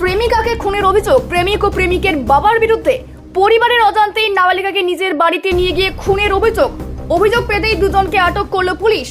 প্রেমিকাকে খুনের অভিযোগ। প্রেমিক ও প্রেমিকের বাবার বিরুদ্ধে পরিবারের অজান্তেই নাবালিকাকে নিজের বাড়িতে নিয়ে গিয়ে খুনের অভিযোগ। অভিযোগ পেতেই দুজনকে আটক করল পুলিশ।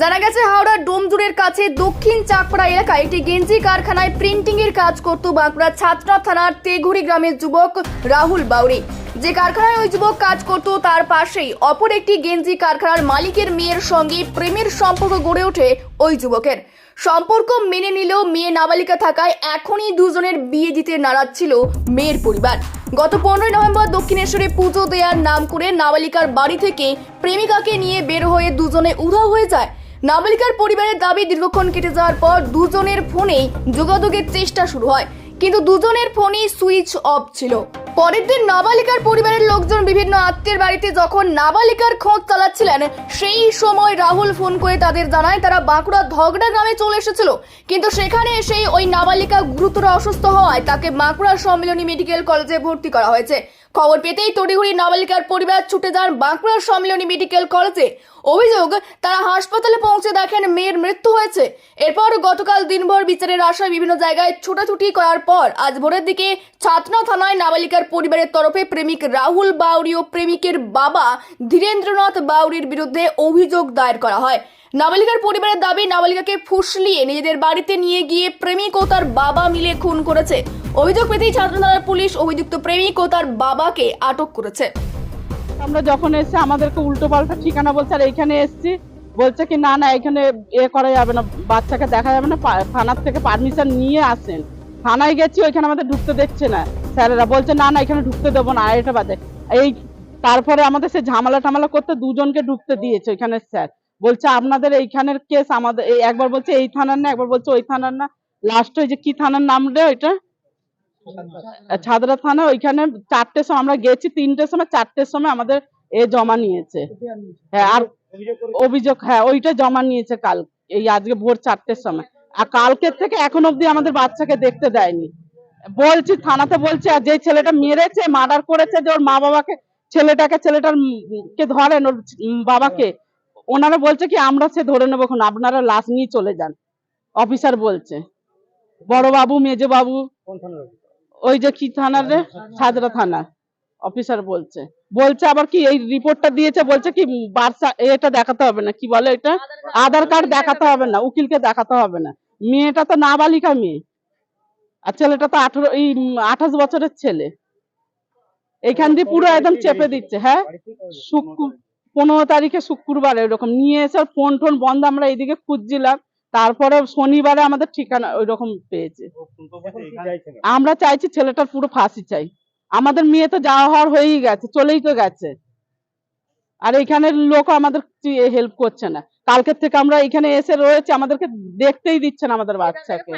জানা গেছে হাওড়ার ডোমজুরের কাছে দক্ষিণ চাকপাড়া এলাকায় একটি গেঞ্জি কারখানায় প্রিন্টিং এর কাজ করত বাঁকুড়া ছাত্রা থানার তেঘুরি গ্রামের যুবক রাহুল বাউরি। যে কারখানায় ওই যুবক কাজ করত, তার পাশেই অপর একটি গেঞ্জি কারখানার মালিকের মেয়ের সঙ্গে প্রেমের সম্পর্ক গড়ে ওঠে ওই যুবকের। সম্পর্ক মেনে নিলেও মেয়ে নাবালিকা থাকায় এখনই দুজনের বিয়ে দিতে নারাজ ছিল মেয়ের পরিবার। গত পনেরোই নভেম্বর দক্ষিণেশ্বরে পুজো দেওয়ার নাম করে নাবালিকার বাড়ি থেকে প্রেমিকাকে নিয়ে বের হয়ে দুজনে উধাও হয়ে যায়। নাবালিকার পরিবারের দাবি দীর্ঘক্ষণ কেটে যাওয়ার পর দুজনের ফোনেই যোগাযোগের চেষ্টা শুরু হয়। কিন্তু দুজনের ফোনেই সুইচ অফ ছিল। পরের দিন নাবালিকার পরিবারের লোকজন বিভিন্ন আত্মীয়ের বাড়িতে যখন নাবালিকার খোঁজ চালাচ্ছিলেন, সেই সময় রাহুল ফোন করে তাদের জানায় তারা বাঁকুড়া ধগড়া গ্রামে চলে এসেছিল। কিন্তু সেখানে এসেই ওই নাবালিকা গুরুতর অসুস্থ হওয়ায় তাকে বাঁকুড়া সম্মিলনী মেডিকেল কলেজে ভর্তি করা হয়েছে। খবর পেতেই তড়িঘড়ি নাবালিকার পরিবার ছুটে যান বাঁকুড়া সম্মিলনী মেডিকেল কলেজে। অভিযোগ, তারা হাসপাতালে পৌঁছে দেখেন মেয়ের মৃত্যু হয়েছে। এরপর গতকাল দিনভর বিচারের আশায় বিভিন্ন জায়গায় ছোটাছুটি করার পর আজ ভোরের দিকে ছাতনা থানায় নাবালিকার পরিবারের তরফে প্রেমিক রাহুল বাউরি ও প্রেমিকের বাবা ধীরেন্দ্রনাথ বাউরির বিরুদ্ধে অভিযোগ দায়ের করা হয়। নাবালিকার পরিবারের দাবি, নাবালিকাকে ফুসলিয়ে নিজেদের বাড়িতে নিয়ে গিয়ে প্রেমিক ও তার বাবা মিলে খুন করেছে। অভিযোগ পেতেই ছাত্রধারার পুলিশ অভিযুক্ত প্রেমিক ও তার বাবাকে আটক করেছে। আমরা যখন এসে আমাদেরকে উল্টো পাল্টা ঠিকানা বলছে, আর এইখানে এসছি, বলছে কি, না না, এখানে এ করা যাবে না, বাচ্চাকে দেখা যাবে না থানার থেকে পারমিশন নিয়ে আসেন। থানায় গেছি, ওইখানে আমাদের ঢুকতে দেখছে না। স্যারেরা বলছে, না না, এখানে ঢুকতে দেবো না আড়াইটা বাজে এই, তারপরে আমাদের সে ঝামেলা টামেলা করতে দুজনকে ঢুকতে দিয়েছে ওইখানে স্যার। বলছে, আপনাদের এইখানের কেস আমাদের একবার বলছে এই থানার না, একবার বলছে ওই থানার না। লাস্ট ওই যে কি থানার নাম রে ওইটা? ছাদরা থানা ওইখানে চারটের সময় আমরা গেছি তিনটের সময় চারটের সময় আমাদের এ জমা নিয়েছে। হ্যাঁ আর অভিযোগ হ্যাঁ ওইটা জমা নিয়েছে কাল এই আজকে ভোর চারটের সময়। আর কালকের থেকে এখন অব্দি আমাদের বাচ্চাকে দেখতে দেয়নি। বলছি থানাতে বলছে আর যে ছেলেটা মেরেছে মার্ডার করেছে যে ওর মা বাবাকে ছেলেটাকে ছেলেটার কে ধরেন ওর বাবাকে ওনারা বলছে কি আমরা সে ধরে নেব এখন আপনারা লাশ নিয়ে চলে যান। অফিসার বলছে বড় বাবু মেজো বাবু ওই যে কি থানার রে? সাদরা থানা অফিসার বলছে। বলছে আবার কি এই রিপোর্টটা দিয়েছে? বলছে কি বার্সা এটা দেখাতে হবে না। কি বলে এটা? আধার কার্ড দেখাতে হবে না। উকিলকে দেখাতে হবে না। মেয়েটা তো নাবালিকা মেয়ে। আর ছেলেটা তো আঠারো এই আঠাশ বছরের ছেলে। এইখান দিয়ে পুরো একদম চেপে দিচ্ছে। হ্যাঁ? শুক্র পনেরো তারিখে শুক্রবার এরকম নিয়ে এসে ফোন টোন বন্ধ আমরা এইদিকে খুঁজছিলাম। তারপরে শনিবারে আমাদের ঠিকানা ওই রকম পেয়েছে আমরা চাইছি ছেলেটার পুরো ফাঁসি চাই। আমাদের মেয়ে তো যাওয়া হওয়ার হয়েই গেছে চলেই তো গেছে। আর এখানের লোক আমাদের হেল্প করছে না। কালকের থেকে আমরা এখানে এসে রয়েছে আমাদেরকে দেখতেই দিচ্ছে না আমাদের বাচ্চাকে।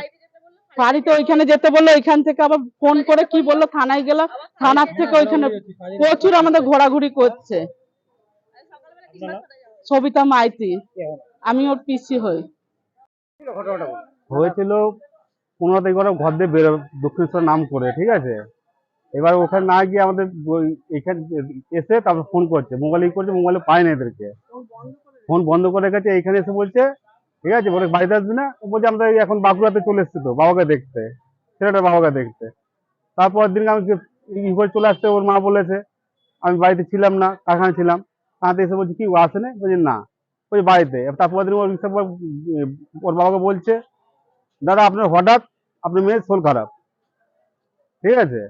বাড়িতে ওইখানে যেতে বলল ওইখান থেকে আবার ফোন করে কি বলল থানায় গেলাম থানার থেকে ওইখানে প্রচুর আমাদের ঘোরাঘুরি করছে। সবিতা মাইতি আমি ওর পিসি হই। হয়েছিল পনেরো তারিখ করে ঘর দিয়ে বেরো দক্ষিণেশ্বর নাম করে, ঠিক আছে? এবার ওখানে না গিয়ে আমাদের এখানে এসে তারপর ফোন করছে। মোবাইল ই করছে, মোবাইলে পায় না এদেরকে। ফোন বন্ধ করে গেছে এইখানে এসে বলছে, ঠিক আছে? বলে, বাড়িতে আসবি না? ও বলছে, আমরা এখন বাঁকুড়াতে চলে এসছি তো, বাবাকে দেখতে। ছেলেটার বাবাকে দেখতে। তারপর দিন আমি ই করে চলে আসতে, ওর মা বলেছে, আমি বাড়িতে ছিলাম না কারখানা ছিলাম। তাতে এসে বলছি, কি, ও আসেনি বলছি, না। ওই বাড়িতে। তারপর দিন ওর ওর বাবাকে বলছে, দাদা, আপনার হঠাৎ আপনার মেয়ের শোল খারাপ। ঠিক আছে?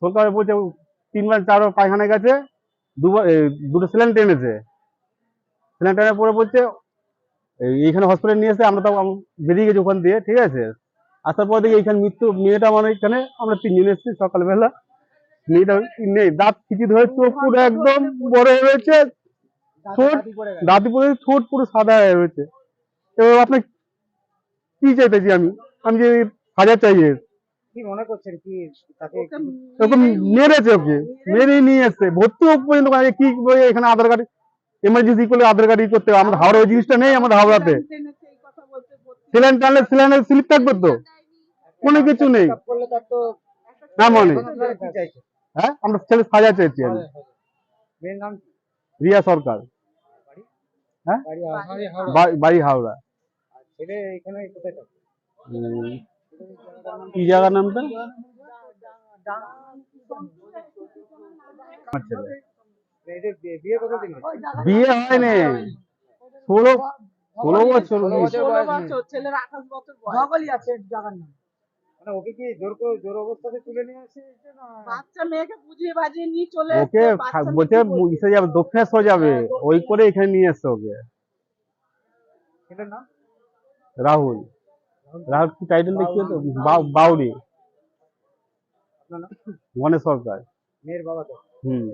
শরীর খারাপ বলছে, তিনবার চারবার পায়খানা গেছে, দুবার দুটো স্যালাইন টেনেছে স্যালাইন টেনে পরে বলছে এই- এইখানে হসপিটালে নিয়ে এসে আমরা তো বেরিয়ে গেছি ওখান দিয়ে। ঠিক আছে? আসার পর দেখি এইখানে মৃত্যু, মেয়েটা মানে এখানে আমরা তিনজন এসেছি সকালবেলা। মেয়েটা নেই, দাঁত খিচি ধরে চোখ পুরো একদম বড় হয়ে রয়েছে ঠোঁট দাঁতি পরে ঠোঁট পুরো সাদা হয়ে রয়েছে। এবার আপনার কি চাইতেছি আমি? আমি যে হাজার চাই এর। কি মনে করছেন কি তাকে? এরকম মেরেছে ওকে মেরে নিয়ে এসছে ভর্তি হোক পর্যন্ত কি এখানে আধার কার্ড এমার্জেন্সি করলে আধার কার্ড ই করতে হবে। আমাদের হাওড়া ওই জিনিসটা নেই আমাদের হাওড়াতে। টানলে সিলেনের স্লিপ থাকবে তো? কোনো কিছু নেই। না মানে? হ্যাঁ আমরা ছেলে সাজা চাইছি আমি। রিয়া সরকার। হ্যাঁ? বাড়ি হাওড়া। কি জায়গার নামটা ছেলে। বিয়ে- হয়নি। ষোলো ষোলো বছর বয়স। ষোলো বছর ছেলের আঠাশ বছর বয়স। মানে ওকে কি জোর করে জোর অবস্থাতে তুলে নিয়ে আসে বাচ্চা মেয়েকে বুঝিয়ে বাজিয়ে নিয়ে চলে ওকে এসছে, বাচ্চা থাক- মেয়ে বলছে। ইসে যাবে দক্ষিণেশ্বর যাবে। ওই করে এখানে নিয়ে এসছে ওকে। নাম? রাহুল। রাহুল। কি টাইটেল দেখিয়ে তো? বাউরি। গণেশ সরকার। মেয়ের বাবা তো? হুম।